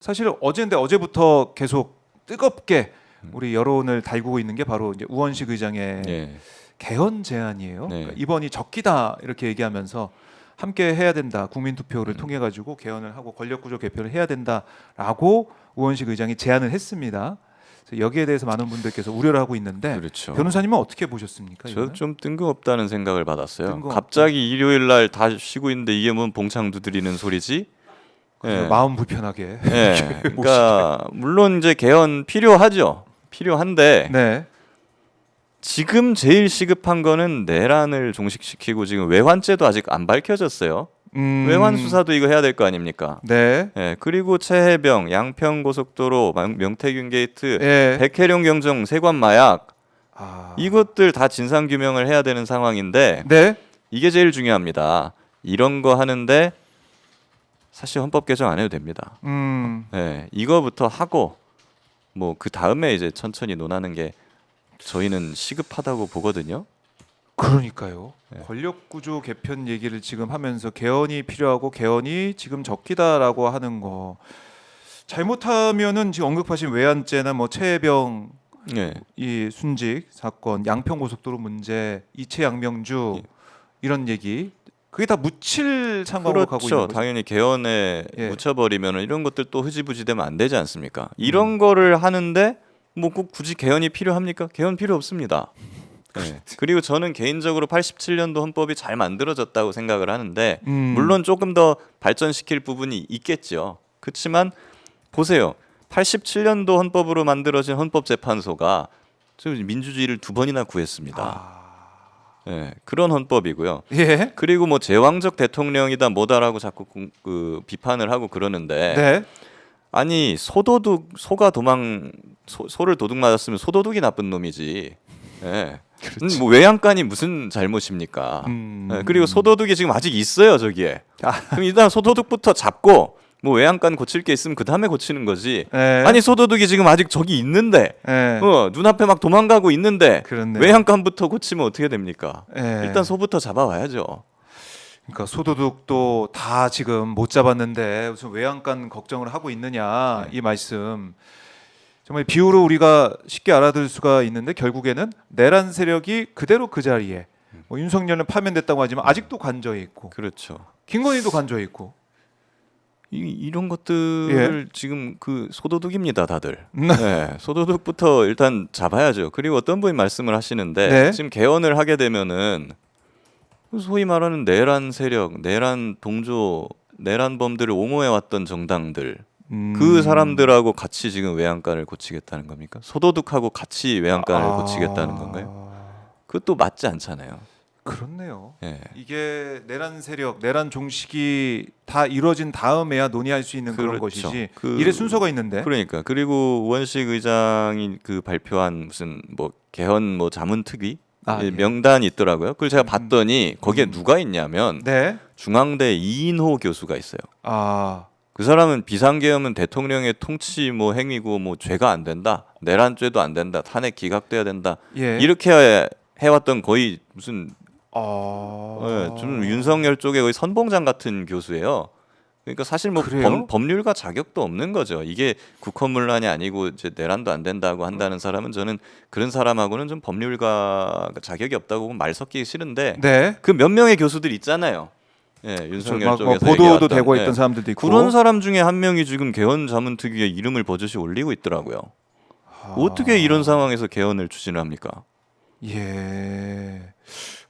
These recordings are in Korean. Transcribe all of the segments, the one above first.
사실 어제인데 어제부터 계속 뜨겁게 음. 우리 여론을 달구고 있는 게 바로 이제 우원식 의장의 예. 개헌 제안이에요. 네. 그러니까 이번이 적기다 이렇게 얘기하면서 함께 해야 된다. 국민 투표를 음. 통해 가지고 개헌을 하고 권력 구조 개편을 해야 된다라고 우원식 의장이 제안을 했습니다. 여기에 대해서 많은 분들께서 우려를 하고 있는데 그렇죠. 변호사님은 어떻게 보셨습니까? 저? 좀 뜬금없다는 생각을 받았어요. 뜬금없다. 갑자기 일요일 날 다 쉬고 있는데 이게 뭔 봉창 두드리는 소리지? 그래서 예. 마음 불편하게. 예. 그러니까 물론 이제 개헌 필요하죠. 필요한데 네. 지금 제일 시급한 거는 내란을 종식시키고 지금 외환죄도 아직 안 밝혀졌어요. 음, 외환 수사도 이거 해야 될 거 아닙니까? 네. 예. 그리고 최해병, 양평 고속도로, 명- 명태균 게이트, 예. 백혜룡 경정, 세관 마약 아. 이것들 다 진상 규명을 해야 되는 상황인데 네. 이게 제일 중요합니다. 이런 거 하는데 사실 헌법 개정 안 해도 됩니다. 음. 예, 이거부터 하고 뭐 그 다음에 이제 천천히 논하는 게 저희는 시급하다고 보거든요. 그러니까요. 네. 권력 구조 개편 얘기를 지금 하면서 개헌이 필요하고 개헌이 지금 적기다라고 하는 거 잘못하면은 지금 언급하신 외환죄나 뭐 최혜병 예, 이 순직 사건, 양평 고속도로 문제, 이채 양명주 예. 이런 얘기 그게 다 묻힐 상황으로 가고 있는 그렇죠. 거죠. 당연히 개헌에 예. 묻혀버리면 이런 것들 또 흐지부지되면 안 되지 않습니까? 이런 거를 하는데 뭐 꼭 굳이 개헌이 필요합니까? 개헌 필요 없습니다. 예. 그리고 저는 개인적으로 87년도 헌법이 잘 만들어졌다고 생각을 하는데 음. 물론 조금 더 발전시킬 부분이 있겠죠. 그렇지만 보세요. 87년도 헌법으로 만들어진 헌법재판소가 지금 민주주의를 두 번이나 구했습니다. 아. 예, 그런 헌법이고요. 예. 그리고 뭐 제왕적 대통령이다 뭐다라고 자꾸 공- 그 비판을 하고 그러는데 네. 아니 소도둑 소가 도망 소, 소를 도둑 맞았으면 소도둑이 나쁜 놈이지. 예. 음, 뭐 외양간이 무슨 잘못입니까? 음. 예, 그리고 소도둑이 지금 아직 있어요 저기에. 아. 그럼 일단 소도둑부터 잡고 뭐 외양간 고칠 게 있으면 그 다음에 고치는 거지. 예. 아니 소도둑이 지금 아직 저기 있는데, 예. 어 눈앞에 막 도망가고 있는데 그렇네요. 외양간부터 고치면 어떻게 됩니까? 예. 일단 소부터 잡아와야죠. 그러니까 소도둑도 다 지금 못 잡았는데 무슨 외양간 걱정을 하고 있느냐 네. 이 말씀 정말 비유로 우리가 쉽게 알아들 수가 있는데 결국에는 내란 세력이 그대로 그 자리에 뭐 윤석열은 파면됐다고 하지만 아직도 관저에 있고 그렇죠. 김건희도 관저에 있고 이, 이런 것들을 지금 그 소도둑입니다, 다들. 네. 네, 소도둑부터 일단 잡아야죠. 그리고 어떤 분이 말씀을 하시는데 네. 지금 개헌을 하게 되면은 소위 말하는 내란 세력, 내란 동조, 내란범들을 옹호해 왔던 정당들 음. 그 사람들하고 같이 지금 외양간을 고치겠다는 겁니까? 소도둑하고 같이 외양간을 아. 고치겠다는 건가요? 그것도 맞지 않잖아요. 그렇네요. 예. 이게 내란 세력, 내란 종식이 다 이루어진 다음에야 논의할 수 있는 그런 그렇죠. 것이지. 그- 일의 순서가 있는데. 그러니까 그리고 우원식 의장이 그 발표한 무슨 뭐 개헌 뭐 자문 특위 아, 예, 예. 명단이 있더라고요. 그걸 제가 음. 봤더니 거기에 음. 누가 있냐면 네. 중앙대 이인호 교수가 있어요. 아. 그 사람은 비상계엄은 대통령의 통치 뭐 행위고 뭐 죄가 안 된다. 내란죄도 안 된다. 탄핵 기각돼야 된다. 예. 이렇게 해- 해왔던 거의 무슨 아. 예, 좀 윤석열 쪽에 거의 선봉장 같은 교수예요. 그러니까 사실 뭐 그래요? 범, 법률가 자격도 없는 거죠. 이게 국헌문란이 아니고 이제 내란도 안 된다고 한다는 사람은 저는 그런 사람하고는 좀 법률가 자격이 없다고 말 섞기 싫은데 네. 그 몇 명의 교수들 있잖아요. 예, 윤석열 막, 뭐 쪽에서 보도도 되고 예. 있던 사람들도 있고 그런 사람 중에 한 명이 지금 개헌 자문 특위에 이름을 버젓이 올리고 있더라고요. 아. 어떻게 이런 상황에서 개헌을 추진을 합니까? 예.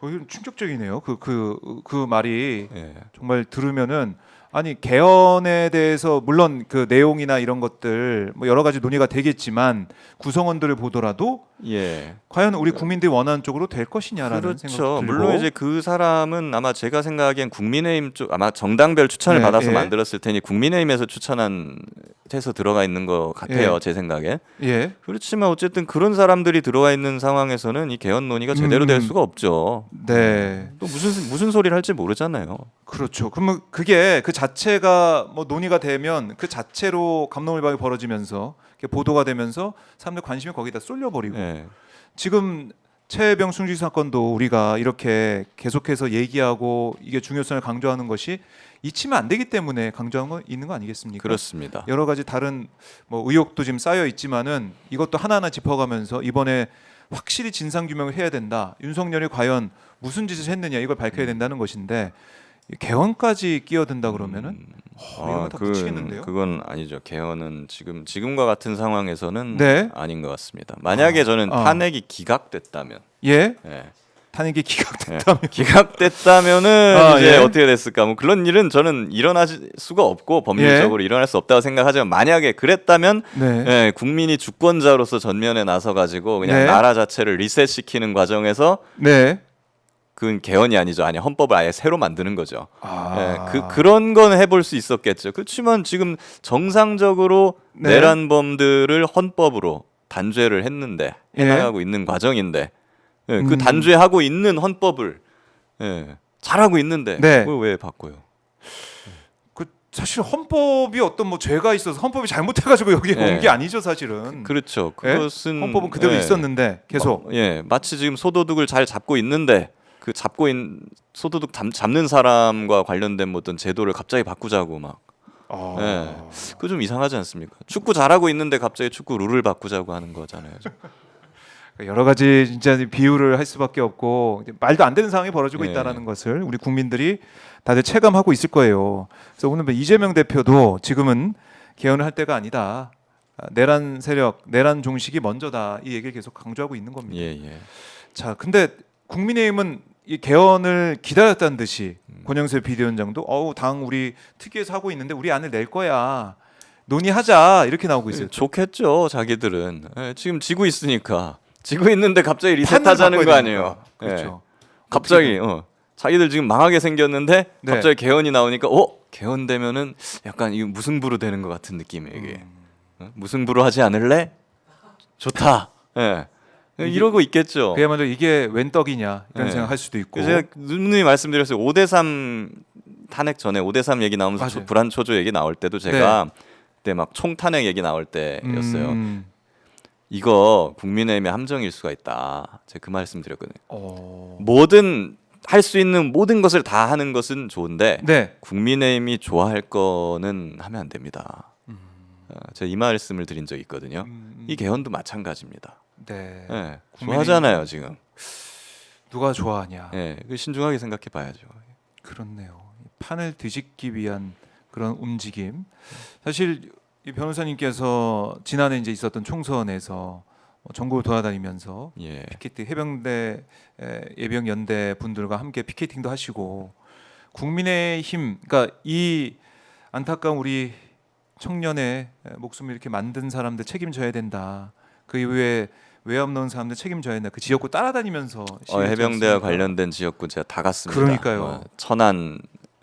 어, 이건 충격적이네요. 그 그 그 말이 예. 정말 들으면은 아니 개헌에 대해서 물론 그 내용이나 이런 것들 뭐 여러 가지 논의가 되겠지만 구성원들을 보더라도 예. 과연 우리 국민들이 원하는 쪽으로 될 것이냐라는 그렇죠. 들고 물론 이제 그 사람은 아마 제가 생각하기엔 국민의힘 쪽 아마 정당별 추천을 네, 받아서 예. 만들었을 테니 국민의힘에서 추천한 해서 들어가 있는 것 같아요. 예. 제 생각에. 예. 그렇지만 어쨌든 그런 사람들이 들어와 있는 상황에서는 이 개헌 논의가 제대로 될 음. 수가 없죠. 네. 또 무슨 무슨 소리를 할지 모르잖아요. 그렇죠. 그러면 그게 그 자체가 뭐 논의가 되면 그 자체로 감론을박이 벌어지면서 보도가 되면서 사람들 관심이 거기다 쏠려버리고 예. 지금 최혜병 숭실 사건도 우리가 이렇게 계속해서 얘기하고 이게 중요성을 강조하는 것이 잊히면 안 되기 때문에 강조한 거 있는 거 아니겠습니까? 그렇습니다. 여러 가지 다른 뭐 의혹도 지금 쌓여 있지만은 이것도 하나하나 짚어가면서 이번에 확실히 진상 규명을 해야 된다. 윤석열이 과연 무슨 짓을 했느냐 이걸 밝혀야 된다는 것인데 이 개헌까지 끼어든다 그러면은 어, 이러면 다 미치겠는데요? 아, 그건 아니죠. 개헌은 지금 지금과 같은 상황에서는 네. 아닌 것 같습니다. 만약에 저는 아. 탄핵이 기각됐다면, 예 예, 탄핵이 기각 예, 기각됐다면은 아, 이제 예. 어떻게 됐을까? 뭐 그런 일은 저는 일어날 수가 없고 예. 법률적으로 일어날 수 없다고 생각하지만 만약에 그랬다면 네. 예, 국민이 주권자로서 전면에 나서 가지고 그냥 네. 나라 자체를 리셋시키는 과정에서 네. 그건 개헌이 아니죠. 아니 헌법을 아예 새로 만드는 거죠. 아. 예, 그 그런 건 해볼 수 있었겠죠. 그렇지만 지금 정상적으로 네. 내란범들을 헌법으로 단죄를 했는데 예. 해나가고 있는 과정인데 예, 그 음. 단죄하고 있는 헌법을 예, 잘하고 있는데 네. 그걸 왜 바꿔요? 그 사실 헌법이 어떤 뭐 죄가 있어서 헌법이 잘못해가지고 여기 예. 온게 아니죠 사실은. 그 렇죠. 예? 그것은 헌법은 그대로 예, 있었는데 계속. 마, 예, 마치 지금 소도둑을 잘 잡고 있는데 그 잡고 있는 소도둑 잡, 잡는 사람과 관련된 뭐 어떤 제도를 갑자기 바꾸자고 막 아. 예. 그거 좀 이상하지 않습니까? 축구 잘하고 있는데 갑자기 축구 룰을 바꾸자고 하는 거잖아요. 여러 가지 진짜 비유를 할 수밖에 없고 말도 안 되는 상황이 벌어지고 예. 있다라는 것을 우리 국민들이 다들 체감하고 있을 거예요. 그래서 오늘 뭐 이재명 대표도 지금은 개헌을 할 때가 아니다. 아, 내란 세력, 내란 종식이 먼저다. 이 얘기를 계속 강조하고 있는 겁니다. 예, 예. 자, 근데 국민의힘은 이 개헌을 기다렸다는 듯이 음. 권영세 비대위원장도 어우 당 우리 특위에서 하고 있는데 우리 안을 낼 거야 논의하자 이렇게 나오고 있어요. 좋겠죠, 자기들은. 예, 지금 지고 있으니까. 지고 있는데 갑자기 리셋하자는 거. 아니에요. 예. 그렇죠. 갑자기 어. 자기들 지금 망하게 생겼는데 네. 갑자기 개헌이 나오니까 어 개헌 되면은 약간 이 무승부로 되는 것 같은 느낌이에요 이게 음. 어? 무승부로 하지 않을래? 좋다. 예. 이러고 있겠죠. 그야말로 이게 웬 떡이냐 이런 네. 생각할 수도 있고. 제가 누누이 말씀드렸어요. 5대3 탄핵 전에 5대3 얘기 나오면서 맞아요. 불안 초조 얘기 나올 때도 제가 그때 막 총탄핵 얘기 나올 때였어요. 음. 이거 국민의힘의 함정일 수가 있다. 제가 그 말씀 드렸거든요. 어. 뭐든 할 수 있는 모든 것을 다 하는 것은 좋은데 네. 국민의힘이 좋아할 거는 하면 안 됩니다. 어, 제가 이 말씀을 드린 적이 있거든요. 음, 이 개헌도 마찬가지입니다. 네. 예, 국민의힘- 좋아하잖아요 지금. 누가 좋아하냐. 예, 그 신중하게 생각해 봐야죠. 그렇네요. 판을 뒤집기 위한 그런 움직임. 사실 이 변호사님께서 지난해 이제 있었던 총선에서 뭐 전국을 돌아다니면서 예, 피켓팅 해병대 에, 예병 연대 분들과 함께 피켓팅도 하시고 국민의힘 그러니까 이 안타까운 우리 청년의 목숨을 이렇게 만든 사람들 책임져야 된다. 그 이후에 외압 넣은 사람들 책임져야 된다. 그 지역구 따라다니면서 어, 해병대와? 관련된 지역구 제가 다 갔습니다. 그러니까요. 어, 천안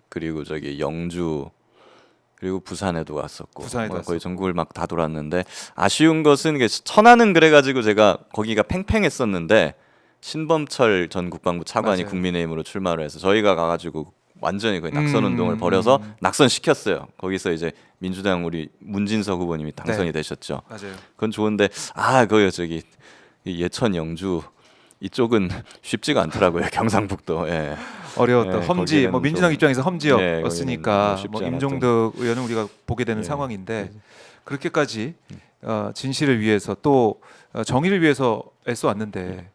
그리고 저기 영주 그리고 부산에도 갔었고 부산에도 뭐 거의. 전국을 막 다 돌았는데 아쉬운 것은 이게 천안은 그래가지고 제가 거기가 팽팽했었는데 신범철 전 국방부 차관이 맞아요. 국민의힘으로 출마를 해서 저희가 가가지고 완전히 거의 낙선 음, 운동을 음, 벌여서 음. 낙선 시켰어요. 거기서 이제 민주당 우리 문진석 후보님이 당선이 네. 되셨죠. 맞아요. 그건 좋은데 아 거기 저기 이 예천 영주 이쪽은 쉽지가 않더라고요 경상북도 예. 어려웠다. 예, 험지 뭐 민주당 좀- 입장에서 예, 험지였으니까 쉽지 뭐 임종덕 의원은 우리가 보게 되는 예. 상황인데 그렇게까지 어, 진실을 위해서 또 어, 정의를 위해서 애써 왔는데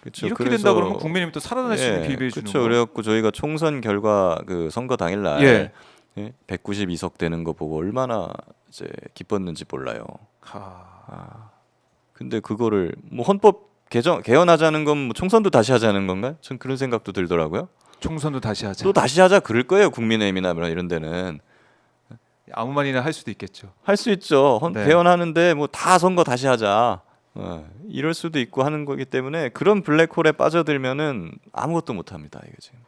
그쵸, 이렇게 그래서- 된다 그러면 국민의힘이 또 살아날 수 있는 기회를 주는 그렇죠. 거. 그래갖고 저희가 총선 결과 그 선거 당일날 예. 예. 192석 되는 거 보고 얼마나 이제 기뻤는지 몰라요. 하... 근데 그거를 뭐 헌법 개정 개헌하자는 건 뭐 총선도 다시 하자는 건가요? 전 그런 생각도 들더라고요. 총선도 다시 하자. 또 다시 하자 그럴 거예요 국민의힘이나 뭐 이런 데는 아무 말이나 할 수도 있겠죠. 할 수 있죠. 헌, 네. 개헌하는데 뭐 다 선거 다시 하자. 어, 이럴 수도 있고 하는 거기 때문에 그런 블랙홀에 빠져들면은 아무것도 못 합니다. 이게 지금.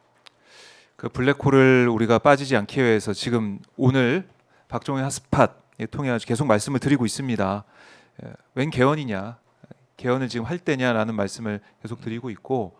그 블랙홀을 우리가 빠지지 않기 위해서 지금 오늘 박종희 핫스팟 통해 가지고 계속 말씀을 드리고 있습니다. 예, 웬 개헌이냐? 개헌을 지금 할 때냐라는 말씀을 계속 드리고 있고